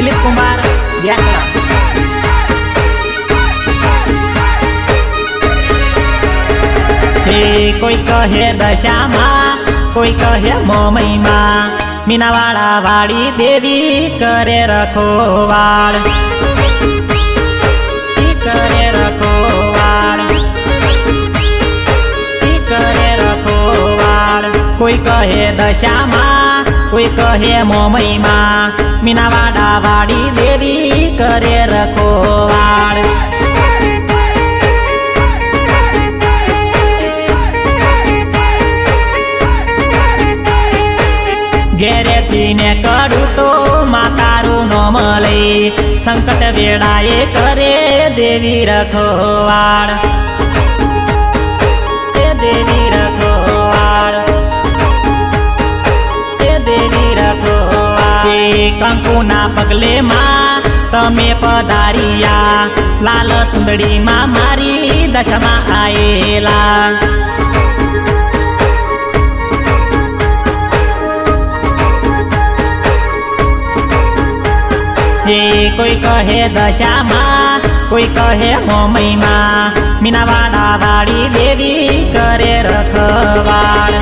દિલીપ કુમાર વ્યાસરા કોઈ કહે દશામાં, કોઈ કહે મોમઈમાં મીનાવાળા વાળી દેવી કરે રખો વાળ કોઈ કહે દશામાં કોઈ કહે મોમઈમાં, મીનાવાડા વાડી દેવી કરે રખોવાળ. ઘેરેથી ને કરું તો માતારું નો મળે સંકટ વેળાએ કરે દેવી રખોવાળ. એ દેવી કંકુના પગલે માં તમે પધારિયા. લાલ સુંદડીમાં મારી દશમાં આયેલા. કોઈ કહે દશામાં, કોઈ કહે મોમઈમાં મીનાવાડા વાળી દેવી કરે રખવાળ.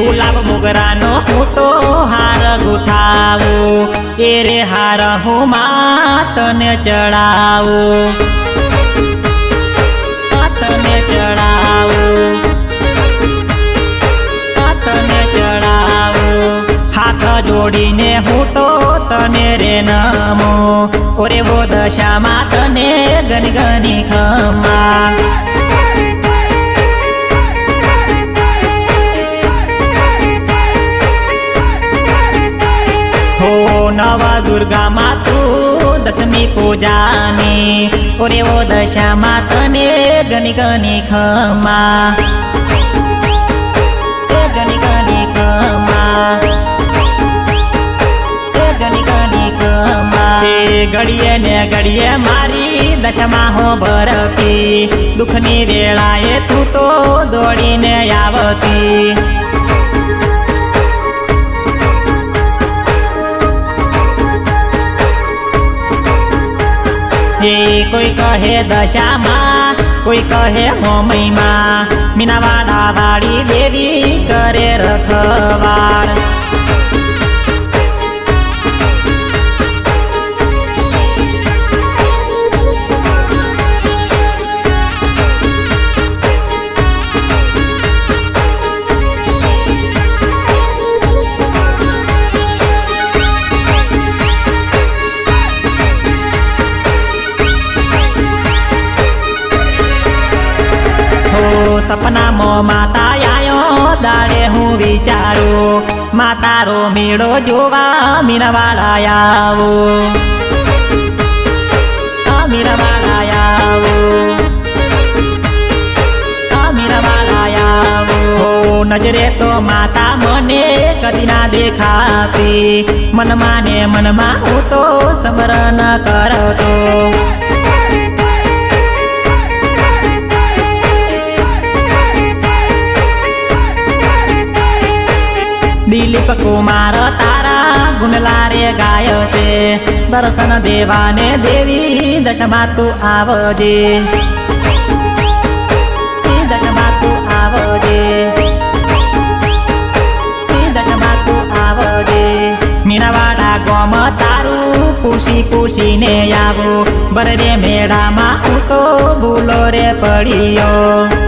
ગુલાબ મોગરાનો હું તો હાર ગુથાવું એ રે હાર હું માતને ચડાવું. તને ચડાવું. તને ચડાવું. હાથ જોડીને હું તો તને રે નમો. ઓરે વો દશામાં તને ગનગની ખમા. દસમી પૂજાની ઓરે ઓ દશામાં તને ગની ગની ખમા ઘડીએ ને ઘડીએ મારી દશામાં હો ભરતી દુઃખની વેળાએ તું તો દોડીને આવતી હે કોઈ કહે દશામાં કોઈ કહે મોમઈમાં મીનાવાડા વાળી દેવી કરે રખવાળ હો સપનામાં માતા આયો દાડે હું વિચારું, માતારો મેળો જોવા મીરવાળા આવો. મીરાવાળા આવો. નજરે તો માતા મને કદી ના દેખાતી. મનમાં ને મનમાં હું તો સમરણ કરતો. દિલીપ કુમાર તારા ગુણલારે ગાય છે દર્શન દેવાને દેવી દશમાં તું આવજે દશમાં તું આવજે દશમાં તું આવજે મીણવાડા ગોમ તારું ખુશી ખુશીને આવો બરરે મેળામાં હું તો ભૂલો રે પડ્યો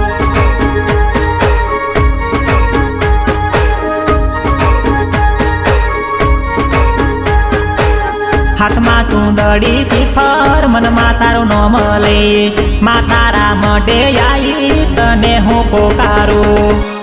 સુંદડી શિખર મનમાં તારું નો મળે માતારા મઢે આઈ તને હું પોકારું.